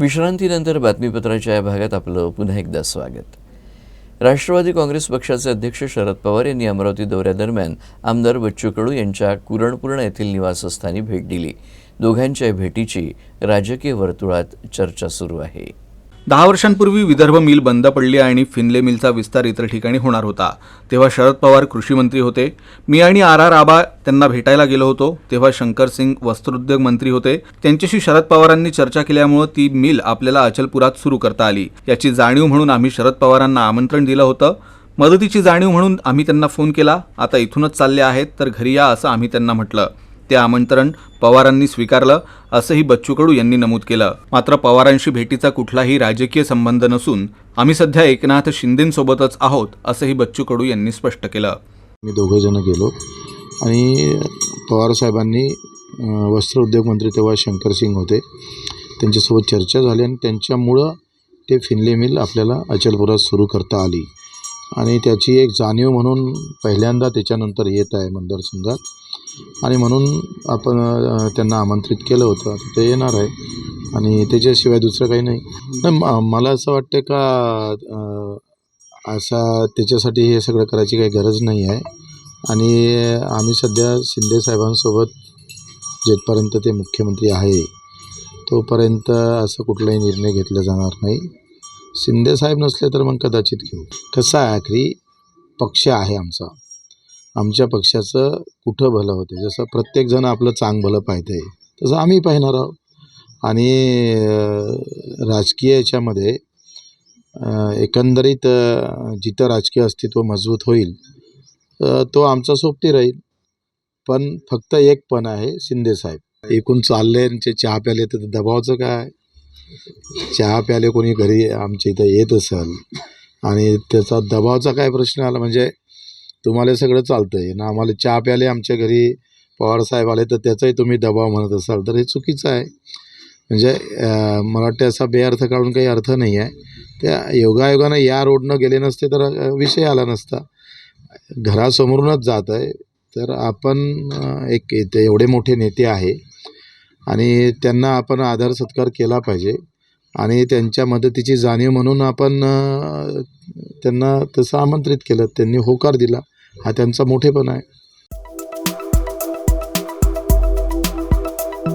विश्रांतीनंतर बातमीपत्राच्या या भागात आपलं पुन्हा एकदा स्वागत. राष्ट्रवादी काँग्रेस पक्षाचे अध्यक्ष शरद पवार यांनी अमरावती दौऱ्यादरम्यान आमदार बच्चू कडू यांच्या कुरणपूर्ण येथील निवासस्थानी भेट दिली. दोघांच्या भेटीची राजकीय वर्तुळात चर्चा सुरू आहे. दहा वर्षांपूर्वी विदर्भ मिल बंद पडली आणि फिनले मिलचा विस्तार इतर ठिकाणी होणार होता. तेव्हा शरद पवार कृषी मंत्री होते. मी आणि आर आर आबा त्यांना भेटायला गेलो होतो. तेव्हा शंकर सिंग वस्त्रोद्योग मंत्री होते. त्यांच्याशी शरद पवारांनी चर्चा केल्यामुळं ती मिल आपल्याला अचलपुरात सुरू करता आली. याची जाणीव म्हणून आम्ही शरद पवारांना आमंत्रण दिलं होतं. मदतीची जाणीव म्हणून आम्ही त्यांना फोन केला. आता इथूनच चालले आहेत तर घरी या असं आम्ही त्यांना म्हटलं. ते आमंत्रण पवारांनी स्वीकारलं असंही बच्चू कडू यांनी नमूद केलं. मात्र पवारांशी भेटीचा कुठलाही राजकीय संबंध नसून आम्ही सध्या एकनाथ शिंदेंसोबतच आहोत असंही बच्चू कडू यांनी स्पष्ट केलं. मी दोघंजणं गेलो. आणि पवारसाहेबांनी साहेबांनी वस्त्र उद्योग मंत्री तेव्हा शंकर सिंग होते. त्यांच्यासोबत चर्चा झाली आणि त्यांच्यामुळं ते फिनले मिल आपल्याला अचलपुरात सुरू करता आली. आणि त्याची एक जाणीव म्हणून पहिल्यांदा त्याच्यानंतर येत आहे मतदारसंघात आणि म्हणून आपण त्यांना आमंत्रित केलं होतं. ते येणार आहे. आणि त्याच्याशिवाय दुसरं काही नाही. नाही, मला असं वाटतं का असा त्याच्यासाठी हे सगळं करायची काही गरज नाही आहे. आणि आम्ही सध्या शिंदे साहेबांसोबत जेथपर्यंत ते मुख्यमंत्री आहे तोपर्यंत असं कुठलाही निर्णय घेतला जाणार नाही. शिंदे साहेब नसले तर मग कदाचित घेऊ. कसं आहे आखरी पक्ष आहे आमचा? आमच्या पक्षाचं कुठं भलं होते जसं प्रत्येकजण आपलं चांग भलं पाहते तसं आम्ही पाहणार आहोत. आणि राजकीय याच्यामध्ये एकंदरीत जिथं राजकीय अस्तित्व मजबूत होईल तो आमचा सोबती राहील. पण फक्त एक पण आहे शिंदेसाहेब एकूण चालले आणि ते चहा प्याले तर दबावाचं काय चहा प्याले कोणी घरी आमच्या इथं येत असेल आणि त्याचा दबावाचा काय प्रश्न आला? म्हणजे तुम्हाला सगळं चालतं आहे ना आम्हाला चहा प्याले आमच्या घरी पवारसाहेब आले तर त्याचाही तुम्ही दबाव म्हणत असाल तर हे चुकीचं आहे. म्हणजे मला वाटतं असा बेअर्थ काढून काही अर्थ नाही आहे. त्या योगायोगानं या रोडनं गेले नसते तर विषय आला नसता. घरासमोरूनच जात आहे. तर आपण एक ते एवढे मोठे नेते आहे आणि त्यांना आपण आदर सत्कार केला पाहिजे. आणि त्यांच्या मदतीची जाणीव म्हणून आपण त्यांना तसं आमंत्रित केलं. त्यांनी होकार दिला. हा त्यांचा मोठेपणा आहे.